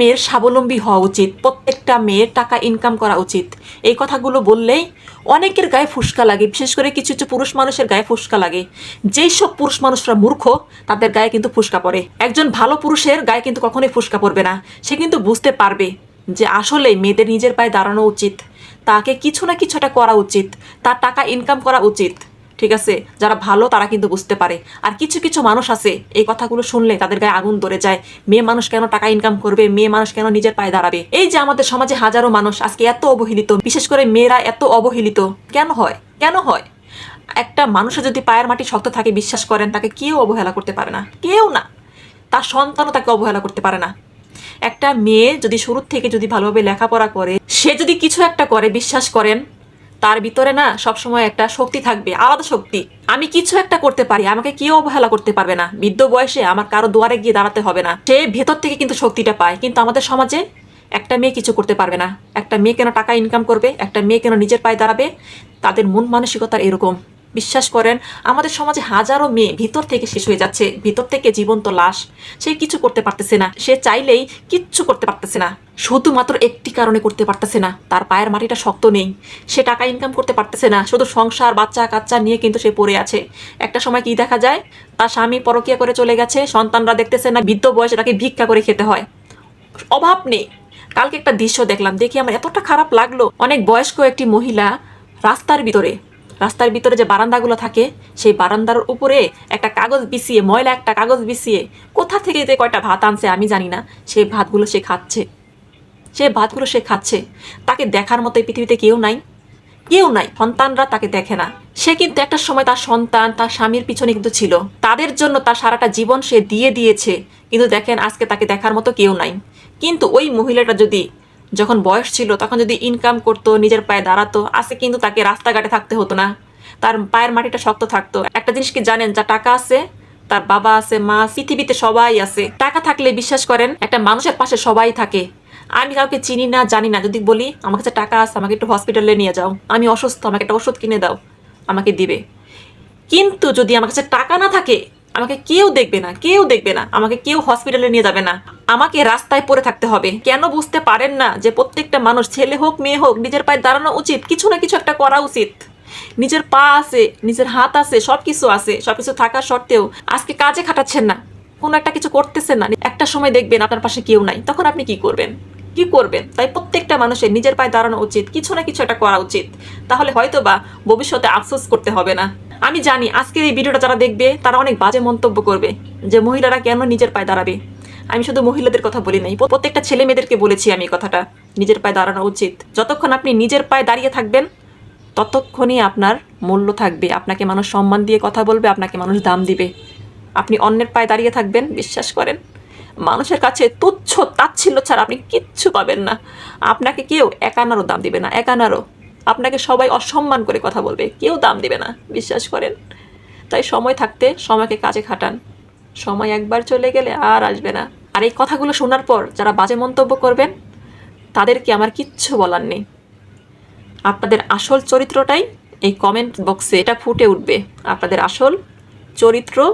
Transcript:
মেয়ের স্বাবলম্বী হওয়া উচিত, প্রত্যেকটা মেয়ের টাকা ইনকাম করা উচিত। এই কথাগুলো বললেই অনেকের গায়ে ফুসকা লাগে, বিশেষ করে কিছু কিছু পুরুষ মানুষের গায়ে ফুসকা লাগে। যেই সব পুরুষ মানুষরা মূর্খ, তাদের গায়ে কিন্তু ফুসকা পড়ে। একজন ভালো পুরুষের গায়ে কিন্তু কখনোই ফুসকা পড়বে না। সে কিন্তু বুঝতে পারবে যে আসলে মেয়েদের নিজের পায়ে দাঁড়ানো উচিত, তাকে কিছু না কিছুটা করা উচিত, তার টাকা ইনকাম করা উচিত। ঠিক আছে? যারা ভালো, তারা কিন্তু বুঝতে পারে। আর কিছু কিছু মানুষ আছে, এই কথাগুলো শুনলে তাদের গায়ে আগুন ধরে যায়। মেয়ে মানুষ কেন টাকা ইনকাম করবে? মেয়ে মানুষ কেন নিজের পায়ে দাঁড়াবে? এই যে আমাদের সমাজে হাজারো মানুষ আজকে এত অবহেলিত, বিশেষ করে মেয়েরা এত অবহেলিত। কেন হয়? কেন হয়? একটা মানুষের যদি পায়ের মাটি শক্ত থাকে, বিশ্বাস করেন, তাকে কেউ অবহেলা করতে পারে না। কেউ না। তার সন্তানও তাকে অবহেলা করতে পারে না। একটা মেয়ে যদি শুরুর থেকে যদি ভালোভাবে লেখাপড়া করে, সে যদি কিছু একটা করে, বিশ্বাস করেন তার ভিতরে না সবসময় একটা শক্তি থাকবে, আলাদা শক্তি। আমি কিছু একটা করতে পারি, আমাকে কেউ অবহেলা করতে পারবে না। বৃদ্ধ বয়সে আমার কারও দুয়ারে গিয়ে দাঁড়াতে হবে না। সে ভেতর থেকে কিন্তু শক্তিটা পায়, কিন্তু আমাদের সমাজে একটা মেয়ে কিছু করতে পারবে না। একটা মেয়ে কেন টাকা ইনকাম করবে, একটা মেয়ে কেন নিজের পায়ে দাঁড়াবে? তাদের মন মানসিকতা এরকম। বিশ্বাস করেন, আমাদের সমাজে হাজারো মেয়ে ভিতর থেকে শেষ হয়ে যাচ্ছে, ভিতর থেকে জীবন্ত লাশ। সে কিছু করতে পারতেছে না, সে চাইলেই কিচ্ছু করতে পারতেছে না। শুধুমাত্র একটি কারণে করতে পারতেছে না, তার পায়ের মাটিটা শক্ত নেই। সে টাকা ইনকাম করতে পারতেছে না, শুধু সংসার, বাচ্চা, কাচ্চা নিয়ে কিন্তু সে পড়ে আছে। একটা সময় কি দেখা যায়, তার স্বামী পরকিয়া করে চলে গেছে, সন্তানরা দেখতেছে না, বৃদ্ধ বয়সে তাকে ভিক্ষা করে খেতে হয়। অভাব নেই। কালকে একটা দৃশ্য দেখলাম, দেখি আমার এতটা খারাপ লাগল। অনেক বয়স্ক একটি মহিলা রাস্তার ভিতরে রাস্তার ভিতরে যে বারান্দাগুলো থাকে, সেই বারান্দার উপরে একটা কাগজ বিছিয়ে, ময়লা একটা কাগজ বিছিয়ে, কোথা থেকে যে কয়টা ভাত আনছে আমি জানি না সেই ভাতগুলো সে খাচ্ছে। সে ভাতগুলো সে খাচ্ছে। তাকে দেখার মতো এই পৃথিবীতে কেউ নাই। কেউ নাই, সন্তানরা তাকে দেখে না। সে কিন্তু একটা সময় তার সন্তান, তার স্বামীর পিছনে কিন্তু ছিল। তাদের জন্য তার সারাটা জীবন সে দিয়ে দিয়েছে। কিন্তু দেখেন, আজকে তাকে দেখার মতো কেউ নাই। কিন্তু ওই মহিলাটা যদি যখন বয়স ছিল, তখন যদি ইনকাম করতো, নিজের পায়ে দাঁড়াতো আজকে কিন্তু তাকে রাস্তাঘাটে থাকতে হতো না। তার পায়ের মাটিটা শক্ত থাকতো। একটা জিনিস কি জানেন, যা টাকা আছে, তার বাবা আছে, মা, পৃথিবীতে সবাই আছে। টাকা থাকলে বিশ্বাস করেন, একটা মানুষের পাশে সবাই থাকে। আমি কাউকে চিনি না, জানি না। যদি বলি, আমার কাছে টাকা আছে, আমাকে একটু হসপিটালে নিয়ে যাও। আমি অসুস্থ, আমাকে একটা ওষুধ কিনে দাও। আমাকে দিবে। কিন্তু যদি আমার কাছে টাকা না থাকে, আমাকে কেউ দেখবে না, কেউ দেখবে না। আমাকে কেউ হসপিটালে নিয়ে যাবে না। আমাকে রাস্তায় পড়ে থাকতে হবে। কেন বুঝতে পারেন না যে প্রত্যেকটা মানুষ ছেলে হোক, মেয়ে হোক, নিজের পায়ে দাঁড়ানো উচিত, কিছু না কিছু একটা করা উচিত। নিজের পা আছে, নিজের হাত আছে সব কিছু আছে সব কিছু থাকা সত্ত্বেও আজকে কাজে খাটাচ্ছেন না। কোনো একটা কিছু করতেছেন না। একটা সময় দেখবেন আপনার পাশে কেউ নাই। তখন আপনি কি করবেন? কি করবেন? তাই প্রত্যেকটা মানুষের নিজের পায়ে দাঁড়ানো উচিত, কিছু না কিছু একটা করা উচিত। তাহলে হয়তো বা ভবিষ্যতে আফসোস করতে হবে না। আমি জানি আজকের এই ভিডিওটা যারা দেখবে, তারা অনেক বাজে মন্তব্য করবে যে মহিলারা কেন নিজের পায়ে দাঁড়াবে। আমি শুধু মহিলাদের কথা বলি নাই প্রত্যেকটা ছেলে মেয়েদেরকে বলেছি আমি কথাটা। নিজের পায়ে দাঁড়ানো উচিত। যতক্ষণ আপনি নিজের পায়ে দাঁড়িয়ে থাকবেন, ততক্ষণই আপনার মূল্য থাকবে। আপনাকে মানুষ সম্মান দিয়ে কথা বলবে, আপনাকে মানুষ দাম দিবে। আপনি অন্যের পায়ে দাঁড়িয়ে থাকবেন, বিশ্বাস করেন। মানুষের কাছে তুচ্ছ তাচ্ছিল্য ছাড়া আপনি কিচ্ছু পাবেন না। আপনাকে কেউ একানারও দাম দিবে না, একানারও। আপনাকে সবাই অসম্মান করে কথা বলবে, কেউ দাম দিবে না, বিশ্বাস করেন। তাই সময় থাকতে সময়কে কাজে খাটান। সময় একবার চলে গেলে আর আসবে না। আর এই কথাগুলো শোনার পর যারা বাজে মন্তব্য করবেন, তাদেরকে আমার কিচ্ছু বলার নেই। আপনাদের আসল চরিত্রটাই এই কমেন্ট বক্সে এটা ফুটে উঠবে। আপনাদের আসল চরিত্রটা